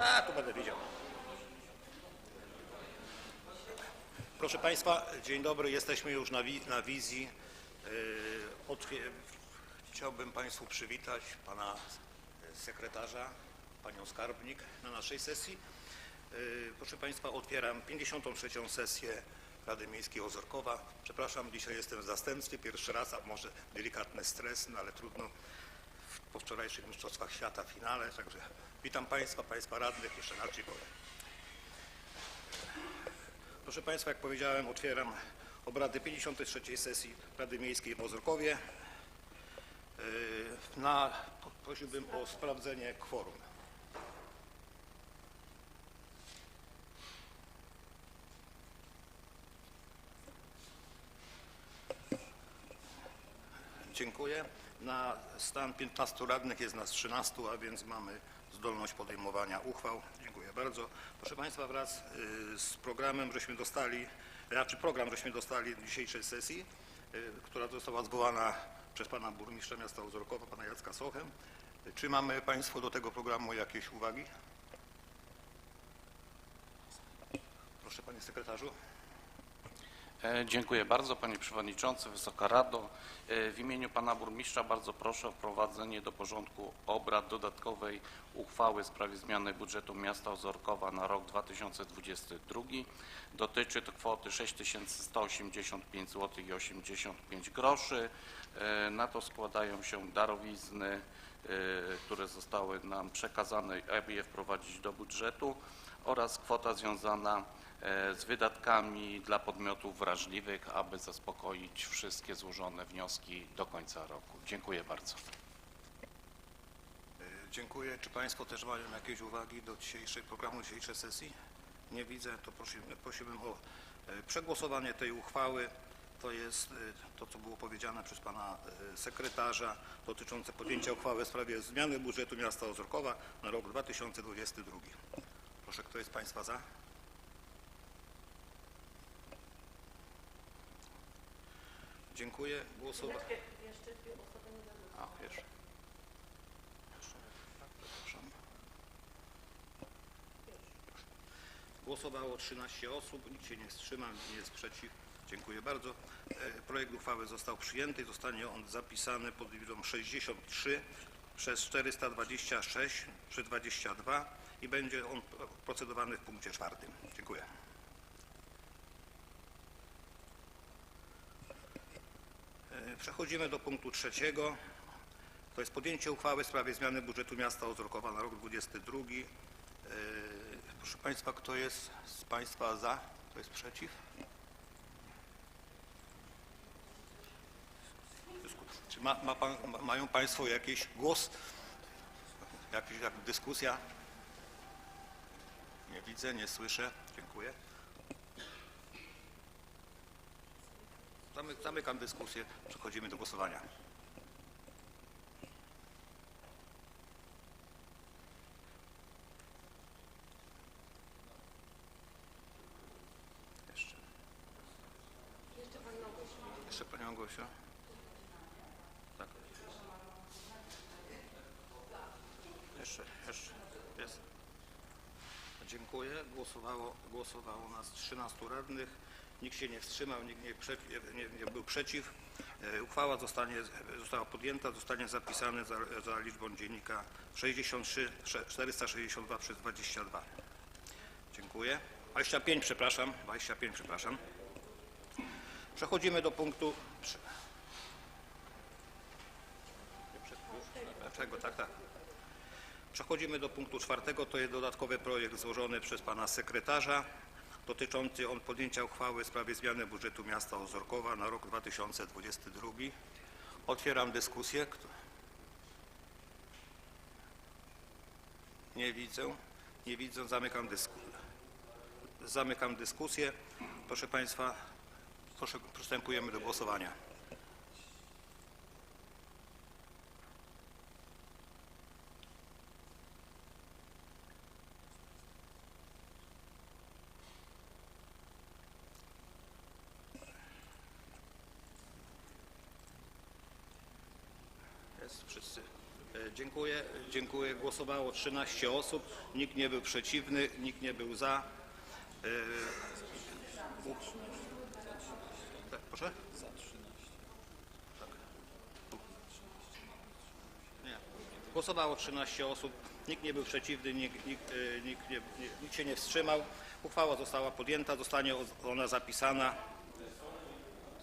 A, to będę wiedział. Proszę Państwa, dzień dobry. Jesteśmy już na, wi na wizji. Yy, chciałbym Państwu przywitać Pana sekretarza, Panią skarbnik na naszej sesji. Yy, proszę Państwa, otwieram 53. sesję Rady Miejskiej Ozorkowa. Przepraszam, dzisiaj jestem w zastępstwie pierwszy raz, a może delikatny stres, no ale trudno po wczorajszych Mistrzostwach Świata w finale, także witam Państwa, Państwa radnych, jeszcze inaczej powiem. Proszę Państwa, jak powiedziałem, otwieram obrady 53. sesji Rady Miejskiej w Ozorkowie. Yy, Na, prosiłbym o sprawdzenie kworum. Dziękuję. Na stan 15 radnych jest nas 13, a więc mamy zdolność podejmowania uchwał. Dziękuję bardzo. Proszę Państwa, wraz y, z programem żeśmy dostali, znaczy program żeśmy dostali dzisiejszej sesji, y, która została zwołana przez Pana Burmistrza Miasta Ozorkowa, Pana Jacka Sochę. Czy mamy Państwo do tego programu jakieś uwagi? Proszę Panie Sekretarzu. E, Dziękuję bardzo Panie Przewodniczący, Wysoka Rado. E, W imieniu Pana Burmistrza bardzo proszę o wprowadzenie do porządku obrad dodatkowej uchwały w sprawie zmiany budżetu miasta Ozorkowa na rok 2022. Dotyczy to kwoty 6185 zł i 85 groszy. E, Na to składają się darowizny, które zostały nam przekazane, aby je wprowadzić do budżetu oraz kwota związana e, z wydatkami dla podmiotów wrażliwych, aby zaspokoić wszystkie złożone wnioski do końca roku. Dziękuję bardzo. E, Dziękuję. Czy Państwo też mają jakieś uwagi do dzisiejszej programu, dzisiejszej sesji? Nie widzę, to prosimy, prosiłbym o e, przegłosowanie tej uchwały. To jest e, to, co było powiedziane przez Pana e, sekretarza dotyczące podjęcia uchwały w sprawie zmiany budżetu miasta Ozorkowa na rok 2022. Proszę, kto jest Państwa za? Dziękuję. Głosowa... Jeszcze dwie osoby nie będą. A. Jeszcze, tak, przepraszam. Głosowało 13 osób, nikt się nie wstrzymał, nikt nie jest przeciw. Dziękuję bardzo. E, Projekt uchwały został przyjęty zostanie on zapisany pod liczbą 63 przez 426 przez 22 i będzie on procedowany w punkcie czwartym. Dziękuję. Przechodzimy do punktu trzeciego. To jest podjęcie uchwały w sprawie zmiany budżetu miasta Ozorkowa na rok 2022. Yy, Proszę Państwa, kto jest z Państwa za? Kto jest przeciw? Czy ma, ma pan, ma, mają Państwo jakiś głos? Jakiś, jak dyskusja? Nie widzę, nie słyszę. Dziękuję. Zamykam dyskusję. Przechodzimy do głosowania. Jeszcze. Jeszcze Pani Małgosia? Tak. Jeszcze, jeszcze. Jest. Dziękuję. Głosowało, głosowało nas 13 radnych. Nikt się nie wstrzymał, nikt nie, nie, nie był przeciw. E, Uchwała zostanie, została podjęta, zostanie zapisany za, za liczbą dziennika 63 462 przez 22. Dziękuję. 25, przepraszam. 25, przepraszam. Przechodzimy do punktu. Czego? Tak, tak. Przechodzimy do punktu czwartego. To jest dodatkowy projekt złożony przez pana sekretarza dotyczący on podjęcia uchwały w sprawie zmiany budżetu miasta Ozorkowa na rok 2022. Otwieram dyskusję. Nie widzę. Nie widzę. Zamykam dyskusję. Zamykam dyskusję. Proszę Państwa, proszę, przystępujemy do głosowania. Jest wszyscy. E, Dziękuję, dziękuję. Głosowało 13 osób, nikt nie był przeciwny, nikt nie był za. E, Tak, proszę? Tak. Nie. Głosowało 13 osób, nikt nie był przeciwny, nikt, nikt, e, nikt, nie, nikt się nie wstrzymał. Uchwała została podjęta, zostanie ona zapisana.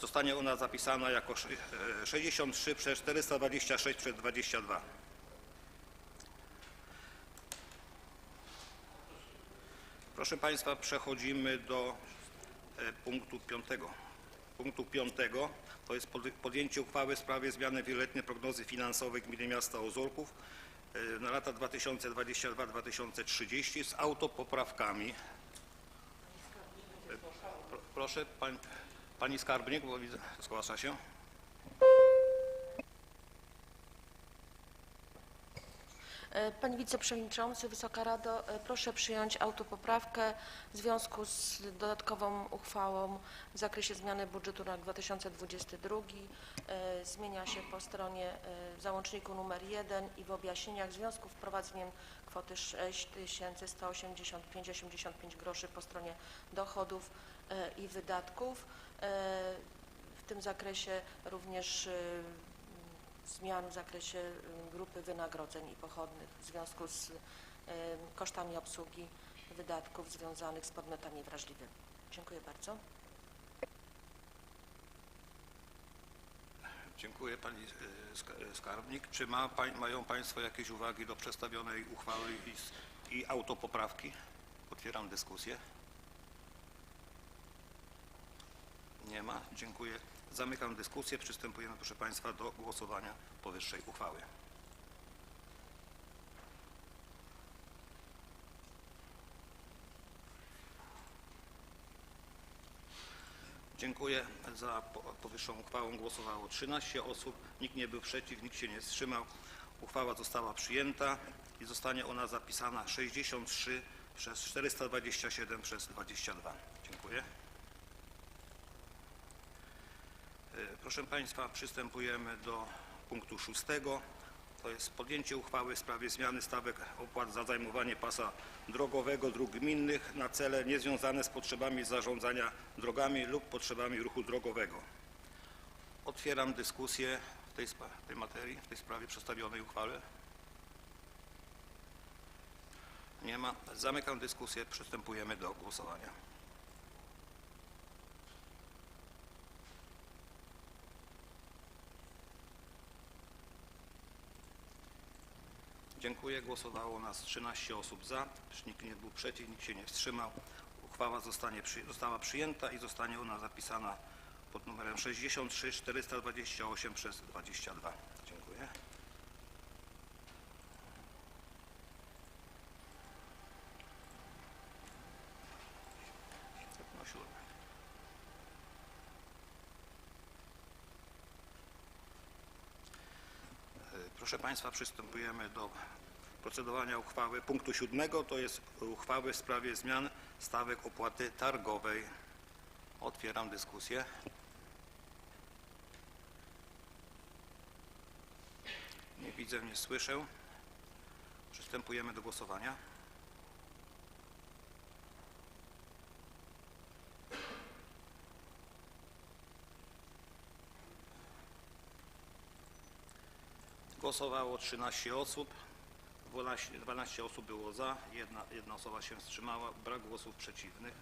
Zostanie ona zapisana jako szy- e, 63 przez 426 przez 22. Proszę Państwa, przechodzimy do e, punktu piątego. Punktu piątego to jest pod- podjęcie uchwały w sprawie zmiany wieloletniej prognozy finansowej Gminy Miasta Ozorków e, na lata 2022-2030 z autopoprawkami. Pro, proszę, Pani Skarbnik, bo widzę, zgłasza się. E, Panie Wiceprzewodniczący, Wysoka Rado, e, proszę przyjąć autopoprawkę w związku z dodatkową uchwałą w zakresie zmiany budżetu na rok 2022. E, Zmienia się po stronie w załączniku numer 1 i w objaśnieniach w związku z wprowadzeniem kwoty 6185,85 groszy po stronie dochodów i wydatków. E, W tym zakresie również e, zmian w zakresie y, grupy wynagrodzeń i pochodnych w związku z kosztami obsługi wydatków związanych z podmiotami wrażliwymi. Dziękuję bardzo. Dziękuję Pani e, sk- e, Skarbnik. Czy ma, mają Państwo jakieś uwagi do przedstawionej uchwały i, i autopoprawki? Otwieram dyskusję. Nie ma. Dziękuję. Zamykam dyskusję. Przystępujemy, proszę Państwa, do głosowania powyższej uchwały. Dziękuję. Za po- powyższą uchwałą głosowało 13 osób. Nikt nie był przeciw, nikt się nie wstrzymał. Uchwała została przyjęta i zostanie ona zapisana 63 przez 427 przez 22. Dziękuję. Proszę Państwa, przystępujemy do punktu szóstego. To jest podjęcie uchwały w sprawie zmiany stawek opłat za zajmowanie pasa drogowego dróg gminnych na cele niezwiązane z potrzebami zarządzania drogami lub potrzebami ruchu drogowego. Otwieram dyskusję w tej, spa- tej materii, w tej sprawie przedstawionej uchwale. Nie ma. Zamykam dyskusję. Przystępujemy do głosowania. Dziękuję. Głosowało nas 13 osób za, nikt nie był przeciw, nikt się nie wstrzymał. Uchwała zostanie została przyjęta i zostanie ona zapisana pod numerem 63 428 przez 22. Dziękuję. Proszę Państwa, przystępujemy do procedowania uchwały punktu siódmego, to jest uchwały w sprawie zmian stawek opłaty targowej. Otwieram dyskusję. Nie widzę, nie słyszę. Przystępujemy do głosowania. Głosowało 13 osób, 12, 12 osób było za, jedna, jedna osoba się wstrzymała, brak głosów przeciwnych.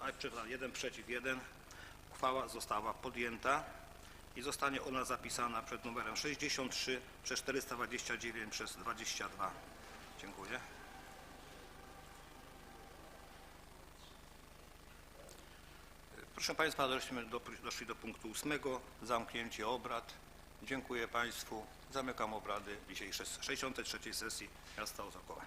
A, przepraszam, jeden przeciw, jeden. Uchwała została podjęta i zostanie ona zapisana przed numerem 63 przez 429 przez 22. Dziękuję. Proszę Państwa, doszliśmy do, doszli do punktu ósmego, zamknięcie obrad. Dziękuję Państwu. Zamykam obrady dzisiejszej 63. sesji Miasta Ozokowa.